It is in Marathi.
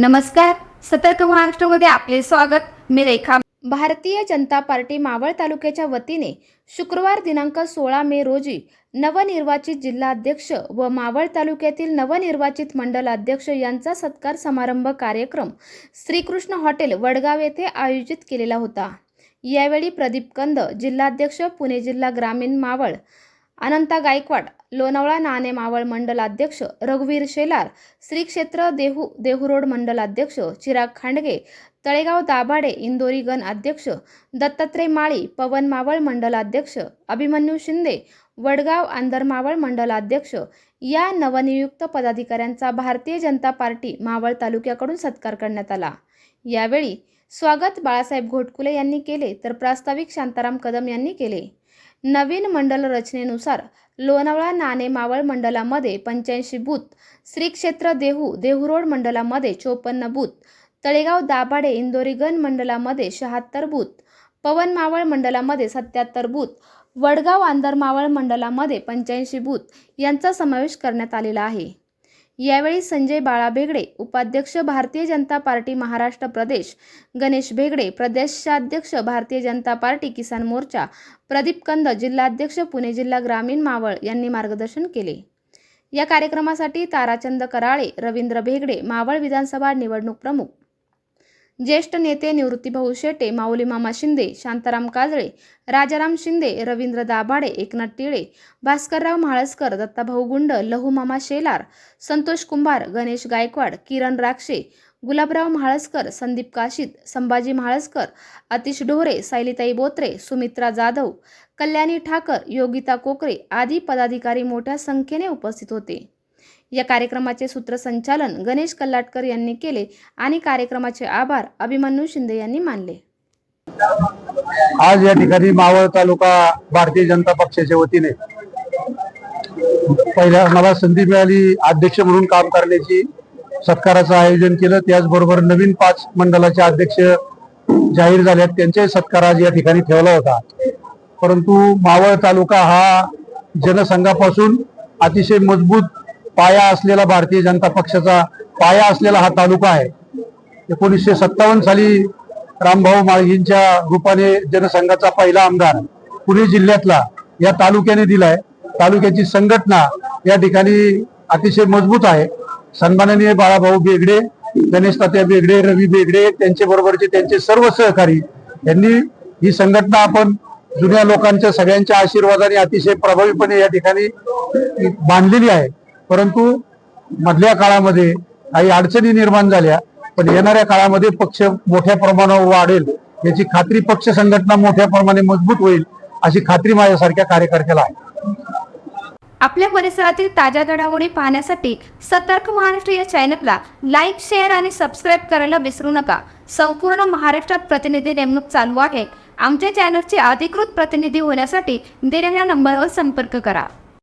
नमस्कार. सतर्क महाराष्ट्रमध्ये आपले स्वागत. मी रेखा. भारतीय जनता पार्टी मावळ तालुक्याच्या वतीने शुक्रवार दिनांक सोळा मे रोजी नवनिर्वाचित जिल्हाध्यक्ष व मावळ तालुक्यातील नवनिर्वाचित मंडल अध्यक्ष यांचा सत्कार समारंभ कार्यक्रम श्रीकृष्ण हॉटेल वडगाव येथे आयोजित केलेला होता. यावेळी प्रदीप कंद जिल्हाध्यक्ष पुणे जिल्हा ग्रामीण मावळ अनंता गायकवाड लोणावळा नाणे मावळ मंडल अध्यक्ष रघुवीर शेलार श्री क्षेत्र देहू देहूरोड मंडल अध्यक्ष चिराग खांडगे तळेगाव दाभाडे इंदोरी गण अध्यक्ष दत्तात्रय माळी पवन मावळ मंडल अध्यक्ष अभिमन्यू शिंदे वडगाव आंदर मावळ मंडल अध्यक्ष या नवनियुक्त पदाधिकाऱ्यांचा भारतीय जनता पार्टी मावळ तालुक्याकडून सत्कार करण्यात आला. यावेळी स्वागत बाळासाहेब घोटकुले यांनी केले तर प्रास्ताविक शांताराम कदम यांनी केले. नवीन मंडल रचनेनुसार लोणावळा नाणे मावळ मंडलामध्ये पंच्याऐंशी बूथ श्री क्षेत्र देहू देहूरोड मंडलामध्ये चोपन्न बूथ तळेगाव दाभाडे इंदोरीगन मंडलामध्ये शहात्तर बूथ पवन मावळ मंडलामध्ये सत्याहत्तर बूथ वडगाव आंदर मावळ मंडलामध्ये पंच्याऐंशी बूथ यांचा समावेश करण्यात आलेला आहे. यावेळी संजय बाळा भेगडे उपाध्यक्ष भारतीय जनता पार्टी महाराष्ट्र प्रदेश गणेश भेगडे प्रदेशाध्यक्ष भारतीय जनता पार्टी किसान मोर्चा प्रदीप कंद जिल्हाध्यक्ष पुणे जिल्हा ग्रामीण मावळ यांनी मार्गदर्शन केले. या कार्यक्रमासाठी ताराचंद कराळे रवींद्र भेगडे मावळ विधानसभा निवडणूक प्रमुख ज्येष्ठ नेते निवृत्तीभाऊ शेटे माऊली मामा शिंदे शांताराम काजळे राजाराम शिंदे रवींद्र दाभाडे एकनाथ टिळे भास्करराव म्हाळसकर दत्ताभाऊ गुंड लहूमामा शेलार संतोष कुंभार गणेश गायकवाड किरण राक्षे गुलाबराव म्हाळसकर संदीप काशीद संभाजी म्हाळसकर अतिश ढोरे सायलीताई बोत्रे सुमित्रा जाधव कल्याणी ठाकर योगिता कोकरे आदी पदाधिकारी मोठ्या संख्येने उपस्थित होते. या कार्यक्रमाचे सूत्रसंचालन गणेश कल्लाटकर यांनी केले आणि कार्यक्रमाचे आभार अभिमन्यू शिंदे यांनी मानले. आज या ठिकाणी मावळ तालुका भारतीय जनता पक्षाच्या वतीने पहिल्या मला संधी मिळाली. अध्यक्ष म्हणून काम करण्याची सत्काराचं आयोजन केलं. त्याचबरोबर नवीन पाच मंडळाचे अध्यक्ष जाहीर झाल्यात. त्यांचे सत्कार आज या ठिकाणी ठेवला होता. परंतु मावळ तालुका हा जनसंघापासून अतिशय मजबूत पाया असलेला भारतीय जनता पक्षाचा पाया असलेला हा तालुका आहे. एकोणीसशे सत्तावन्न साली रामभाऊ माळगींच्या रूपाने जनसंघाचा पहिला आमदार पुणे जिल्ह्यातला या तालुक्याने दिलाय. तालुक्याची संघटना या ठिकाणी अतिशय मजबूत आहे. सन्माननीय बाळाभाऊ बेगडे गणेश तात्या बेगडे रवी बेगडे त्यांचे बरोबरचे त्यांचे सर्व सहकारी यांनी ही संघटना आपण जुन्या लोकांच्या सगळ्यांच्या आशीर्वादाने अतिशय प्रभावीपणे या ठिकाणी बांधलेली आहे. परंतु मधल्या काळामध्ये काही अडचणी निर्माण झाल्या पण येणाऱ्या काळामध्ये पक्ष मोठ्या प्रमाणावर वाढेल याची खात्री पक्ष संघटना मोठ्या प्रमाणे मजबूत होईल अशी खात्री माझ्यासारख्या कार्यकर्त्याला आहे. आपल्या परिसरातील ताज्या घडामोडी पाहण्यासाठी सतर्क महाराष्ट्र या चॅनलला लाईक शेअर आणि सबस्क्राईब करायला विसरू नका. संपूर्ण महाराष्ट्रात प्रतिनिधी नेमणूक चालू आहे. आमच्या चॅनलचे अधिकृत प्रतिनिधी होण्यासाठी दिलेल्या नंबरवर संपर्क करा.